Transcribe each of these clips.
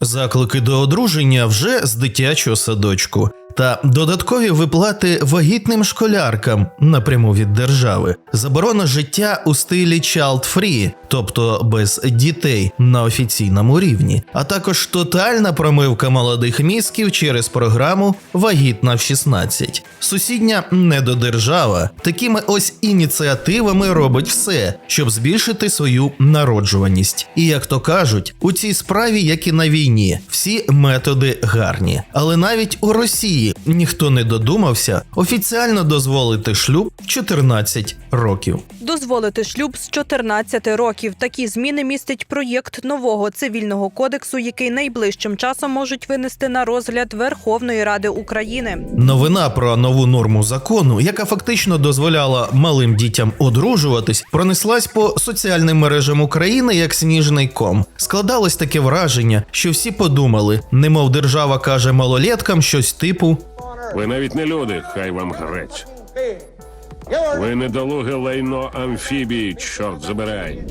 Заклики до одруження вже з дитячого садочку та додаткові виплати вагітним школяркам напряму від держави, заборона життя у стилі child-free, тобто без дітей на офіційному рівні, а також тотальна промивка молодих мізків через програму Вагітна в 16. Сусідня недодержава такими ось ініціативами робить все, щоб збільшити свою народжуваність. І як то кажуть, у цій справі, як і на війні, всі методи гарні. Але навіть у Росії ніхто не додумався офіціально дозволити шлюб 14 років. Дозволити шлюб з 14 років. Такі зміни містить проєкт нового цивільного кодексу, який найближчим часом можуть винести на розгляд Верховної Ради України. Новина про нову норму закону, яка фактично дозволяла малим дітям одружуватись, пронеслась по соціальним мережам України як сніжний ком. Складалось таке враження, що всі подумали, немов держава каже малолеткам щось типу Ви навіть не люди, хай вам грець. Ви недолуге лайно амфібії, чорт забирай.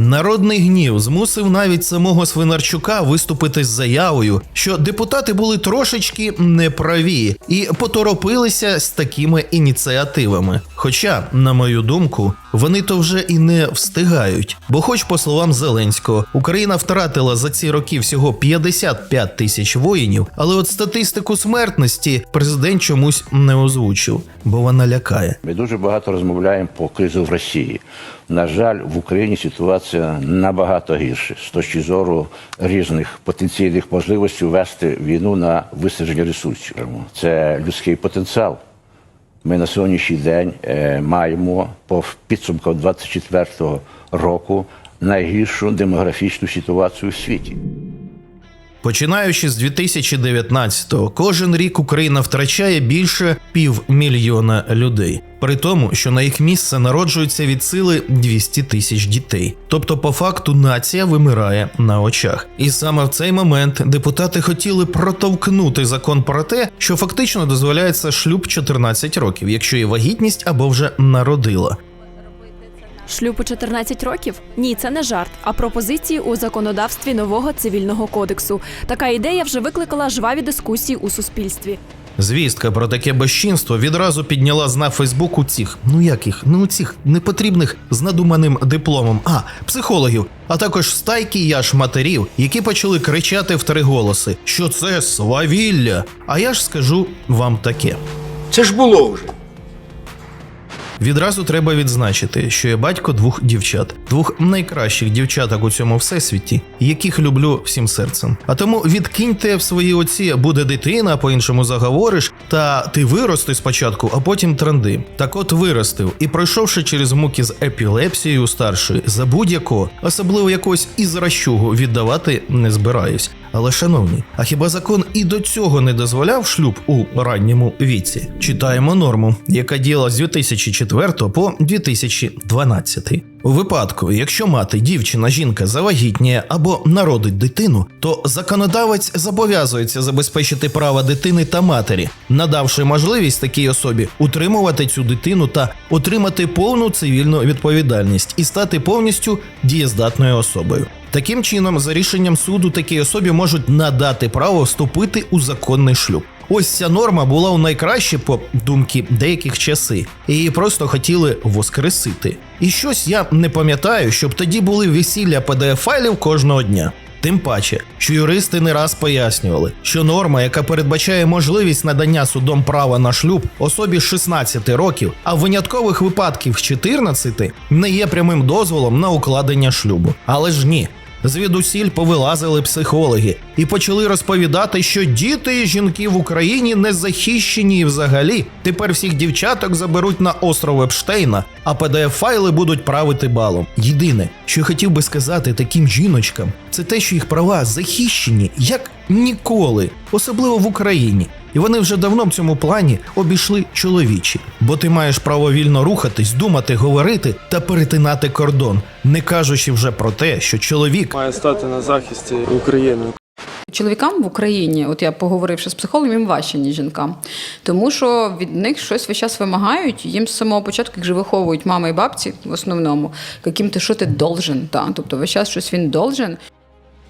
Народний гнів змусив навіть самого Свинарчука виступити з заявою, що депутати були трошечки неправі і поторопилися з такими ініціативами. Хоча, на мою думку, вони то вже і не встигають. Бо, хоч по словам Зеленського, Україна втратила за ці роки всього 55 тисяч воїнів, але от статистику смертності президент чомусь не озвучив, бо вона лякає. Ми дуже багато розмовляємо по кризу в Росії. На жаль, в Україні ситуація набагато гірша з точки зору різних потенційних можливостей вести війну на висадження ресурсів. Це людський потенціал. Ми на сьогоднішній день е, маємо по підсумкам 24-го року найгіршу демографічну ситуацію в світі. Починаючи з 2019-го, кожен рік Україна втрачає більше півмільйона людей. При тому, що на їх місце народжується від сили 200 тисяч дітей. Тобто, по факту, нація вимирає на очах. І саме в цей момент депутати хотіли протовкнути закон про те, що фактично дозволяється шлюб 14 років, якщо є вагітність або вже народила. Шлюб у 14 років? Ні, це не жарт, а пропозиції у законодавстві нового цивільного кодексу. Така ідея вже викликала жваві дискусії у суспільстві. Звістка про таке безчинство відразу підняла на Фейсбуку цих, ну яких, ну цих непотрібних з надуманим дипломом, а психологів, а також стайки яш матерів, які почали кричати в три голоси, що це свавілля. А я ж скажу вам таке. Це ж було вже. Відразу треба відзначити, що я батько двох дівчат, двох найкращих дівчаток у цьому всесвіті, яких люблю всім серцем. А тому відкиньте в свої оці буде дитина, по-іншому заговориш, та ти вирости спочатку, а потім тренди. Так от виростив і пройшовши через муки з епілепсією старшої, за будь-якого, особливо якогось ізращугу, віддавати не збираюсь. Але, шановні, а хіба закон і до цього не дозволяв шлюб у ранньому віці? Читаємо норму, яка діяла з 2004 по 2012. У випадку, якщо мати, дівчина, жінка завагітніє або народить дитину, то законодавець зобов'язується забезпечити права дитини та матері, надавши можливість такій особі утримувати цю дитину та отримати повну цивільну відповідальність і стати повністю дієздатною особою. Таким чином, за рішенням суду, такій особі можуть надати право вступити у законний шлюб. Ось ця норма була у найкращі по думки деяких часи, і її просто хотіли воскресити. І щось я не пам'ятаю, щоб тоді були весілля pdf файлів кожного дня. Тим паче, що юристи не раз пояснювали, що норма, яка передбачає можливість надання судом права на шлюб особі з 16 років, а в виняткових випадків з 14, не є прямим дозволом на укладення шлюбу. Але ж ні. Звідусіль повилазили психологи і почали розповідати, що діти і жінки в Україні не захищені і взагалі. Тепер всіх дівчаток заберуть на остров Епштейна, а pdf файли будуть правити балом. Єдине, що хотів би сказати таким жіночкам, це те, що їх права захищені як ніколи, особливо в Україні. І вони вже давно в цьому плані обійшли чоловічі, бо ти маєш право вільно рухатись, думати, говорити та перетинати кордон, не кажучи вже про те, що чоловік має стати на захисті України. Чоловікам в Україні, от я поговоривши з психологом, їм важче, ніж жінкам. Тому що від них щось весь час вимагають. Їм з самого початку, як же виховують мама і бабці в основному, яким ти що ти должен. Та? Тобто весь час щось він должен.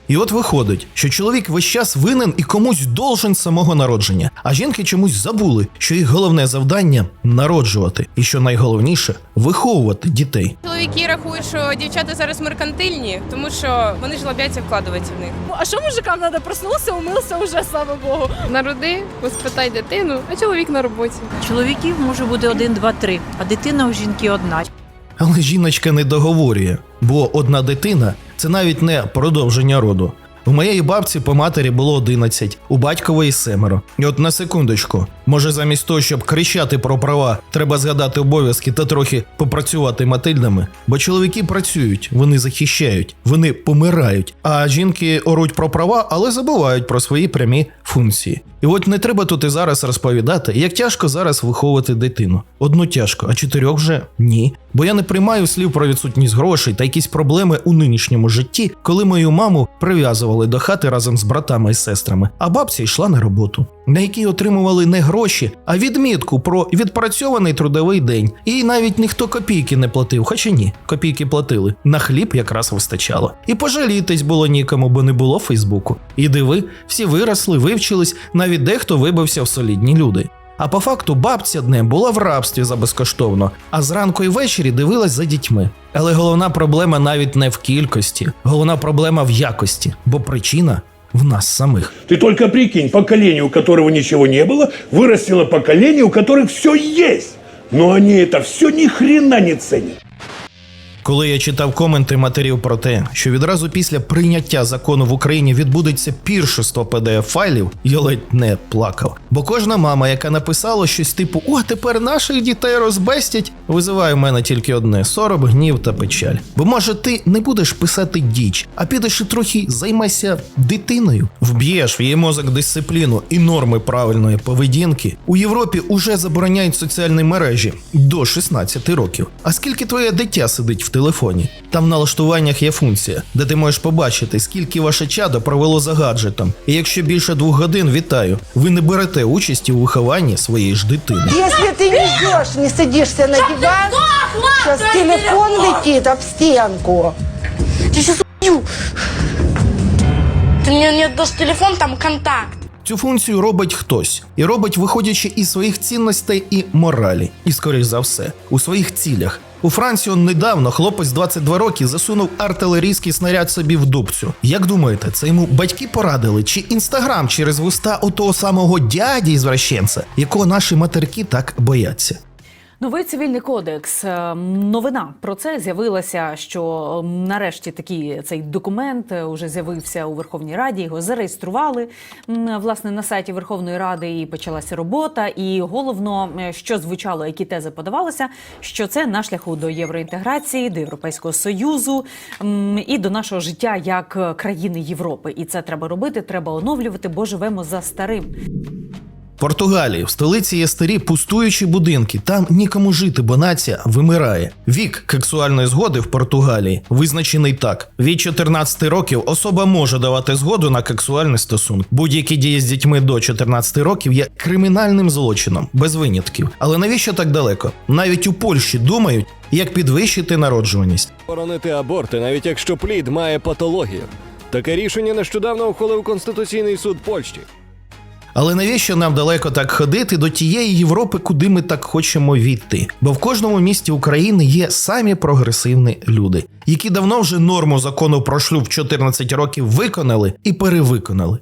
І от виходить, що чоловік весь час винен і комусь должен з самого народження, а жінки чомусь забули, що їх головне завдання народжувати, і що найголовніше виховувати дітей. Чоловіки рахують, що дівчата зараз меркантильні, тому що вони ж лобяться вкладуватися в них. А що мужикам треба? Проснувся, умився уже, слава Богу. Народи, воспитай дитину, а чоловік на роботі. Чоловіків може бути один, два, три, а дитина у жінки одна. Але жіночка не договорює, бо одна дитина це навіть не продовження роду. У моєї бабці по матері було 11, у батькової семеро. І от на секундочку, може замість того, щоб кричати про права, треба згадати обов'язки та трохи попрацювати матильдами. Бо чоловіки працюють, вони захищають, вони помирають. А жінки оруть про права, але забувають про свої прямі функції. І от не треба тут і зараз розповідати, як тяжко зараз виховувати дитину. Одну тяжко, а чотирьох вже ні. Бо я не приймаю слів про відсутність грошей та якісь проблеми у нинішньому житті, коли мою маму прив'язували до хати разом з братами і сестрами, а бабця йшла на роботу, на якій отримували не гроші, а відмітку про відпрацьований трудовий день. І навіть ніхто копійки не платив, хоча ні, копійки платили. На хліб якраз вистачало. І пожалітись було нікому, бо не було Фейсбуку. І диви, всі виросли, вивчились, навіть дехто вибився в солідні люди. А по факту бабця днем була в рабстві за безкоштовно, а зранку і ввечері дивилась за дітьми. Але головна проблема навіть не в кількості, головна проблема в якості, бо причина в нас самих. Ты только прикинь, поколение, у которого ничего не было, вырастило поколение, у которых все есть. Но они это все ни хрена не ценят. Коли я читав коменти матерів про те, що відразу після прийняття закону в Україні відбудеться піршество pdf файлів, я ледь не плакав. Бо кожна мама, яка написала щось типу О, тепер наших дітей розбестять, визиває в мене тільки одне сором, гнів та печаль. Бо може ти не будеш писати діч, а підеш і трохи займайся дитиною, вб'єш в її мозок дисципліну і норми правильної поведінки. У Європі уже забороняють соціальні мережі до 16 років. А скільки твоє дитя сидить в телефоні? Там в налаштуваннях є функція, де ти можеш побачити, скільки ваше чадо провело за гаджетом. І якщо більше двох годин, вітаю, ви не берете участі у вихованні своєї ж дитини. Если ты не ждешь, не садишься на диван, сейчас телефон летит об стенку. Ти сейчас уб'ю. Ти мені не віддаш телефон, там контакт. Цю функцію робить хтось і робить, виходячи із своїх цінностей і моралі, і скоріш за все, у своїх цілях. У Франції недавно хлопець 22 роки засунув артилерійський снаряд собі в дубцю. Як думаєте, це йому батьки порадили, чи інстаграм через вуста у того самого дяді ізвращенця, якого наші матерки так бояться? Новий цивільний кодекс. Е, Новина про це з'явилася, що е, нарешті такий цей документ е, уже з'явився у Верховній Раді. Його зареєстрували власне на сайті Верховної Ради і почалася робота. І головно, е, що звучало, які тези подавалися, що це на шляху до євроінтеграції, до Європейського союзу і до нашого життя як е, країни Європи. І це треба робити, треба оновлювати, бо живемо за старим. Португалії в столиці є старі пустуючі будинки. Там нікому жити, бо нація вимирає. Вік сексуальної згоди в Португалії визначений так: від 14 років особа може давати згоду на сексуальний стосунок. Будь-які дії з дітьми до 14 років є кримінальним злочином без винятків. Але навіщо так далеко? Навіть у Польщі думають, як підвищити народжуваність. Боронити аборти, навіть якщо плід має патологію. Таке рішення нещодавно ухвалив Конституційний суд Польщі. Але навіщо нам далеко так ходити до тієї Європи, куди ми так хочемо війти? Бо в кожному місті України є самі прогресивні люди, які давно вже норму закону про шлюб в 14 років виконали і перевиконали.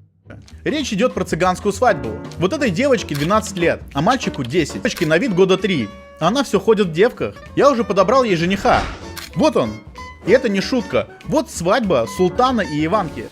Речь идет про цыганскую свадьбу. Вот этой девочке 12 лет, а мальчику 10. Девочке на вид года 3. А она все ходит в девках. Я уже подобрал ей жениха. Вот он. И это не шутка. Вот свадьба султана и Иванки.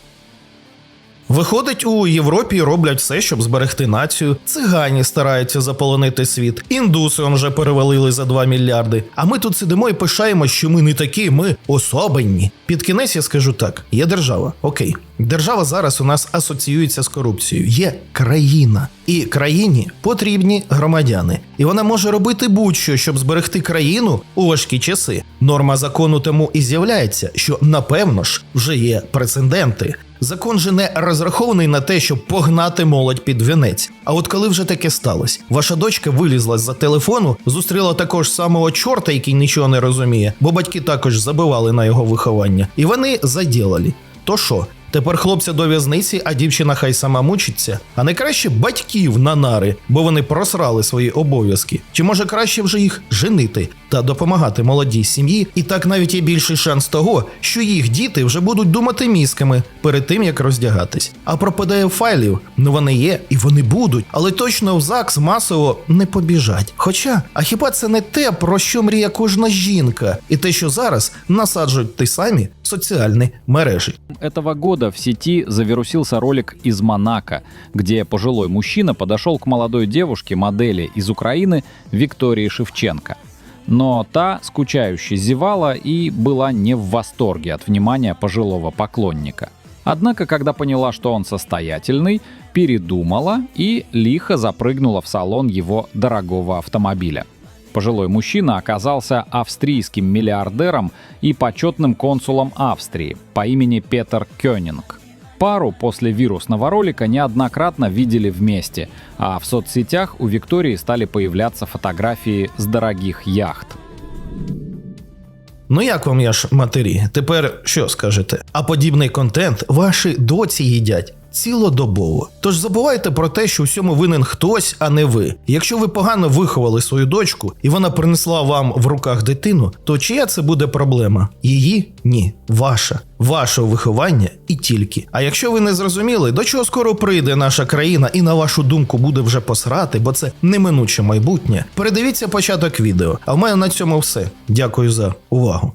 Виходить, у Європі роблять все, щоб зберегти націю. Цигані стараються заполонити світ. Індуси вже перевалили за 2 мільярди. А ми тут сидимо і пишаємо, що ми не такі, ми особенні. Під кінець я скажу так: є держава. Окей. Держава зараз у нас асоціюється з корупцією. Є країна. І країні потрібні громадяни. І вона може робити будь-що, щоб зберегти країну у важкі часи. Норма закону тому і з'являється, що напевно ж вже є прецеденти. Закон же не розрахований на те, щоб погнати молодь під вінець. А от коли вже таке сталося, ваша дочка вилізла з-за телефону, зустріла також самого чорта, який нічого не розуміє, бо батьки також забивали на його виховання, і вони заділали. То що? Тепер хлопця до в'язниці, а дівчина хай сама мучиться. А не краще батьків на нари, бо вони просрали свої обов'язки. Чи може краще вже їх женити та допомагати молодій сім'ї? І так навіть є більший шанс того, що їх діти вже будуть думати мізками перед тим, як роздягатись. А про pdf файлів, ну вони є і вони будуть, але точно в ЗАГС масово не побіжать. Хоча, а хіба це не те, про що мріє кожна жінка, і те, що зараз насаджують ті самі соціальні мережі. Этого года в сети завирусился ролик из Монако, где пожилой мужчина подошел к молодой девушке, модели из Украины Виктории Шевченко. Но та скучающе зевала и была не в восторге от внимания пожилого поклонника. Однако, когда поняла, что он состоятельный, передумала и лихо запрыгнула в салон его дорогого автомобиля. Пожилой мужчина оказался австрийским миллиардером и почетным консулом Австрии по имени Петер Кёнинг. Пару после вирусного ролика неоднократно видели вместе, а в соцсетях у Виктории стали появляться фотографии с дорогих яхт. Ну як вам я ж матері? Тепер що скажете? А подібний контент ваші доці їдять. Цілодобово. Тож забувайте про те, що всьому винен хтось, а не ви. Якщо ви погано виховали свою дочку і вона принесла вам в руках дитину, то чия це буде проблема? Її? Ні, ваша. Вашого виховання і тільки. А якщо ви не зрозуміли, до чого скоро прийде наша країна і на вашу думку буде вже посрати, бо це неминуче майбутнє, передивіться початок відео. А в мене на цьому все. Дякую за увагу.